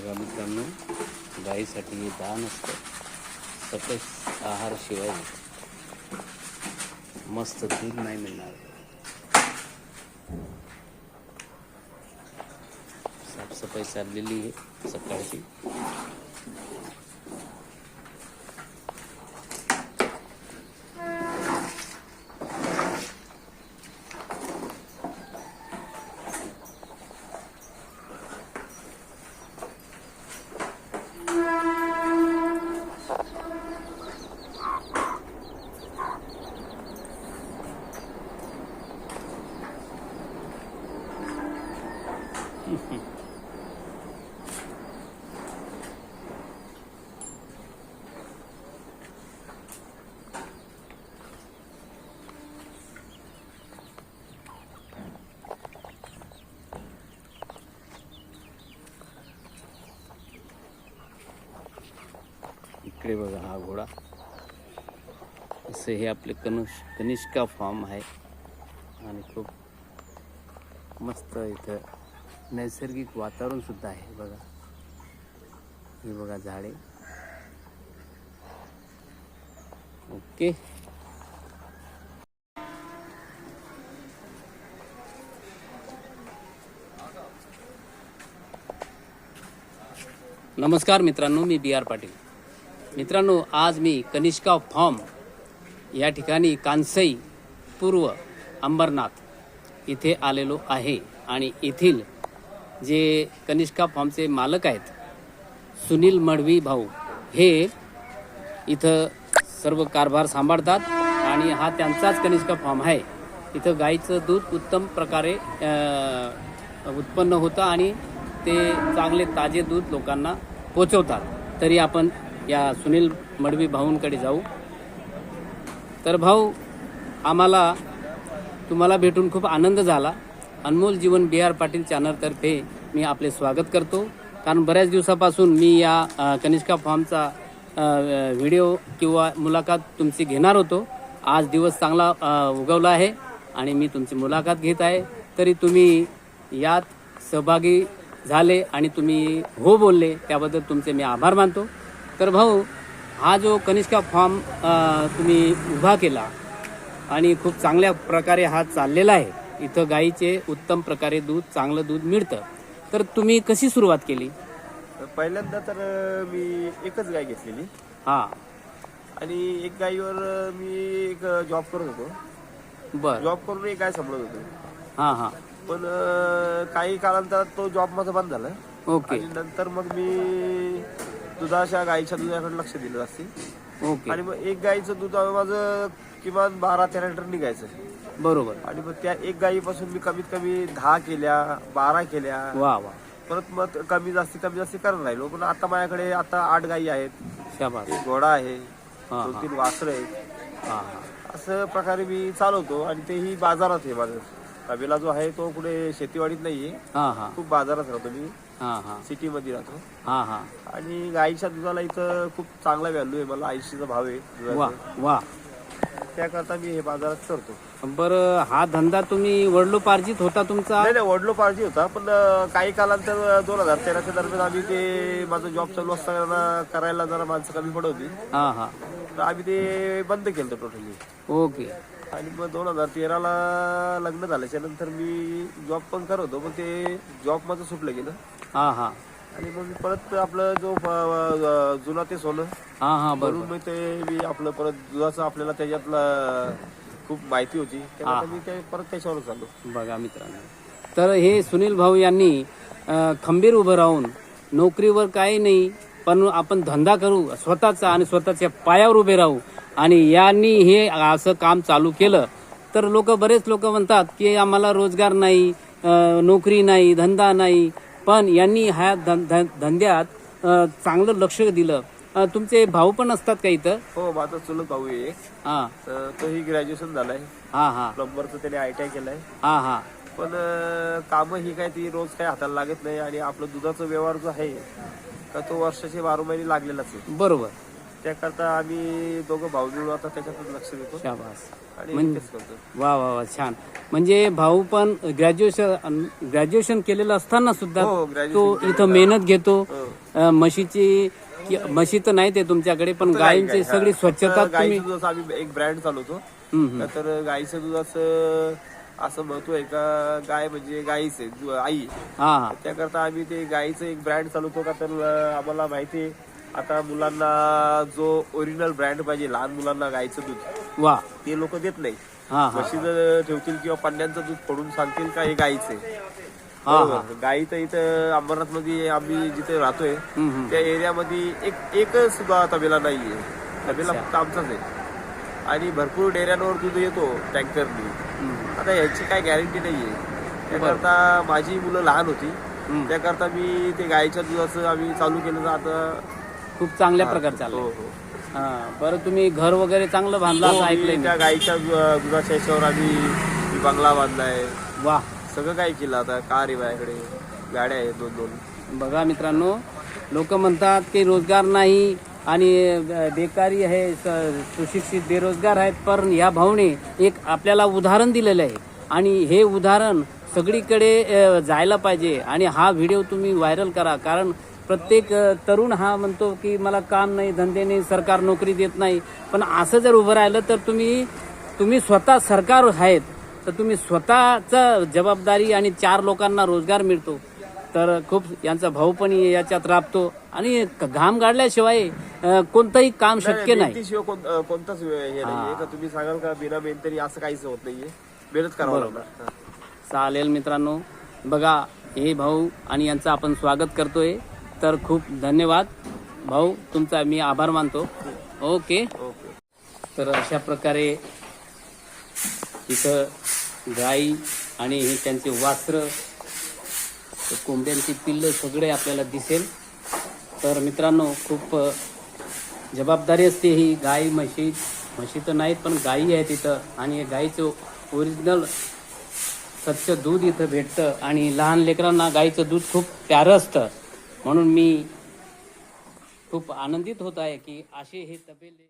बघा मित्रांनो गाईसाठी हे दान असतं. सकस आहारशिवाय मस्त दूध नाही मिळणार. साफसफाई चाललेली आहे सकाळची. इकडे बघा हा घोडा. असं हे कनुष कनिष्का फार्म आणि खूप मस्त इथं नैसर्गिक वातावरण सुद्धा आहे बघा. हे बघा झाडे. ओके. नमस्कार मित्रांनो मी बी आर पाटील. मित्रांनो आज मी कनिष्का फॉर्म या ठिकाणी कांसई पूर्व अंबरनाथ इथे आलेलो आहे आणि येथील जे कनिष्का फॉर्मचे मालक आहेत सुनील मडवी भाऊ हे इथं सर्व कारभार सांभाळतात आणि हा त्यांचाच कनिष्का फॉर्म आहे. इथं गाईचं दूध उत्तम प्रकारे उत्पन्न होतं आणि ते चांगले ताजे दूध लोकांना पोचवतात. तरी आपण या सुनील मडवी भाऊंकडे जाऊ. तर भाऊ आम्हाला तुम्हाला भेटून खूप आनंद झाला. अनमोल जीवन बी आर पाटील चॅनलतर्फे मी आपले स्वागत करतो. कारण बऱ्याच दिवसापासून मी या कनिष्का फार्मचा व्हिडिओ किंवा मुलाखत तुमची घेणार होतो. आज दिवस चांगला उगवला आहे आणि मी तुमची मुलाखत घेत आहे. तरी तुम्ही यात सहभागी झाले आणि तुम्ही हो बोलले त्याबद्दल तुमचे मी आभार मानतो. तर भाऊ हा जो कनिष्का फॉर्म तुम्ही उभा केला आणि खूप चांगल्या प्रकारे हा चाललेला आहे इथं गाईचे उत्तम प्रकारे दूध चांगलं दूध मिळतं. तर तुम्ही कशी सुरुवात केली? पहिल्यांदा तर मी एकच गाय घेतलेली. हा. आणि एक गायीवर मी एक जॉब करत होतो. बर. जॉब करून एक गाय सांभाळत होतो. हा हा. पण काही कालांतरात तो जॉब माझा बंद झाला. ओके. नंतर मग मी दुधाच्या गायीच्या दुधाकडे लक्ष दिलं जास्ती. ओके. आणि मग एक गायीचं दूध माझं किमान बारा तेरा लिटर निघायचं बरोबर. आणि मग त्या एक गायीपासून मी कमीत कमी दहा केल्या बारा केल्या. वा वा. परत मग कमी जास्ती कमी जास्ती करत राहिलो पण आता माझ्याकडे आता आठ गायी आहेत. शाबास. एक घोडा आहे. हा दोन हा. तीन वासरं आहेत. हा हा. असं प्रकारे मी चालवतो आणि तेही बाजारात आहे माझं. तबेला जो आहे तो कुठे शेतीवाडीत नाहीये. हा हा. खूप बाजारात राहतो मी. हा हा. सिटी मध्ये राहतो. हा हा. आणि गाईच्या दुधाला इथं खूप चांगला व्हॅल्यू आहे. मला ऐंशीचा भाव आहे वा दुधाचा. वा. त्याकरता मी हे बाजारात करतो. बरं हा धंदा तुम्ही वडलोपार्जित होता तुमचा? नाही नाही वडलो पाहिजे होता पण अं, काही कालांतर दोन हजार तेराच्या दरम्यान आम्ही ते माझं जॉब चालू असताना करायला जरा माणसं कमी पडत होती. हा हा. तर आम्ही ते बंद केलं टोटली. ओके. आणि मग दोन हजार तेराला लग्न झाल्याच्यानंतर मी जॉब पण करत होतो पण ते जॉब माझं सुटलं गेलं. हा हा. आणि मग परत आपलं जो अं, जुना ते सोनं हा हा बरोबर. म्हणून मग ते मी आपलं परत दुधाचं आपल्याला त्याच्यातलं खूप माहिती होती. त्यामुळे मी ते परत त्याच्यावर चाललो बघा मित्रांनो. तर हे सुनील भाऊ यांनी अ, खंबीर उभं राहून नोकरीवर काही नाही पण आपण धंदा करू स्वतःचा आणि स्वतःच्या पायावर उभे राहू. आणि यांनी हे असं काम चालू केलं. तर लोक बरेच लोक म्हणतात की आम्हाला रोजगार नाही अ, नोकरी नाही धंदा नाही. पण यांनी ह्या धं- धंद्यात चांगलं लक्ष दिलं. तुमचे भाऊ पण असतात का इथं? हो माझा चुलत भाऊ आहे. हा. तर तोही ग्रॅज्युएशन झालाय. हा हा. प्लंबरचं त्याने आय टी आय केलंय. हा हा. पण कामं ही काय ती रोज काय हाताला लागत नाही आणि आपलं दुधाचा व्यवहार जो आहे का तो वर्षाचे बारा महिने लागलेलाच आहे. बरोबर. त्याकरता आम्ही दोघं भाऊ मिळून आता त्याच्यातच लक्ष देतो. शाबास. आणि म्हणजे- तेच करतो. वा वा वा छान. म्हणजे भाऊ पण ग्रॅज्युएशन ग्रॅज्युएशन केलेलं असताना सुद्धा हो, तो इथं मेहनत घेतो. हो. अं, म्हशीची कि- म्हशी तर नाही ते तुमच्याकडे पण गायींची सगळी स्वच्छता तुम्ही गाईचं दूध आम्ही एक ब्रँड चालवतो. हम्म, हम्म. तर गाईचं दुधाचं असं महत्त्व आहे का गाय म्हणजे गाईच आहे दु- आई. हा हा. त्याकरता आम्ही ते गाईचं एक ब्रँड चालवतो का तर अं, आम्हाला माहिती आहे. आता मुलांना जो ओरिजिनल ब्रँड पाहिजे लहान मुलांना गाईचं दूध वा. ते लोक देत नाही हा हा. म्हशी जर ठेवतील किंवा पन्न्यांचं दूध फोडून सांगतील का हे गाईचं आहे. गाई तर इथं अंबरनाथमध्ये आम्ही जिथे राहतोय हम्म, हम्म. त्या एरियामध्ये एक एकच सुद्धा तबेला नाहीये. तबेला फक्त आमचाच आहे. आणि भरपूर डेऱ्यांवर दूध येतो टँकरनी. हम्म. आता याची काय गॅरंटी नाहीये. त्याकरता माझी मुलं लहान होती. हम्म. त्याकरता मी ते गाईच्या दुधाचं आम्ही चालू केलं तर आता खूप चांगल्या प्रकारे चाललंय. हो हा. बरं तुम्ही घर वगैरे चांगलं बांधलं असं हो, ऐकलंय मी. मी त्या गाईच्या दुधाच्या याच्यावर आम्ही मी बंगला बांधलाय वा. सगळं काही केलं आता कार आहे माझ्याकडे गाड्या आहेत दोन दोन बघा मित्रांनो लोक म्हणतात की रोजगार नाही आणि अ, बेकारी आहे स- सुशिक्षित बेरोजगार आहेत पण या भाऊने एक आपल्याला उदाहरण दिलेलं आहे. आणि हे उदाहरण सगळीकडे अ, जायला पाहिजे. आणि हा व्हिडिओ तुम्ही व्हायरल करा कारण प्रत्येक तरुण हा म्हणतो की मला काम नाही धंदे नाही सरकार नोकरी देत नाही. पण असं जर उभं राहिलं तर तुम्ही तुम्ही स्वतः सरकार आहेत तर तुम्ही स्वतःचा जबाबदारी आणि चार लोकांना रोजगार मिळतो. तर खूप यांचा भाऊ पण याच्यात राबतो. आणि घाम गाडल्याशिवाय कोणतंही काम शक्य नाही. कोणताच हे नाहीये का तुम्ही सांगाल का बिना मेहनतरी असं काहीच होत नाहीये? मेहनत करावं लागणार. हा. चालेल मित्रांनो. बघा हे भाऊ आणि यांचं आपण स्वागत करतोय. तर खूप धन्यवाद. भाऊ तुमचा मी आभार मानतो. ओके. ओके तर अशा प्रकारे इथं गाई आणि हे त्यांचे वास्त्र कोंबड्यांची पिल्लं सगळे आपल्याला दिसेल. तर मित्रांनो खूप जबाबदारी असते ही गाई म्हशी. म्हशी तर नाहीत पण गाई आहेत इथं. आणि गाईचं ओरिजिनल स्वच्छ दूध इथं भेटतं. आणि लहान लेकरांना गाईचं दूध खूप प्यारं असतं. म्हणून मी खूप आनंदित होत आहे की असे हे तबेले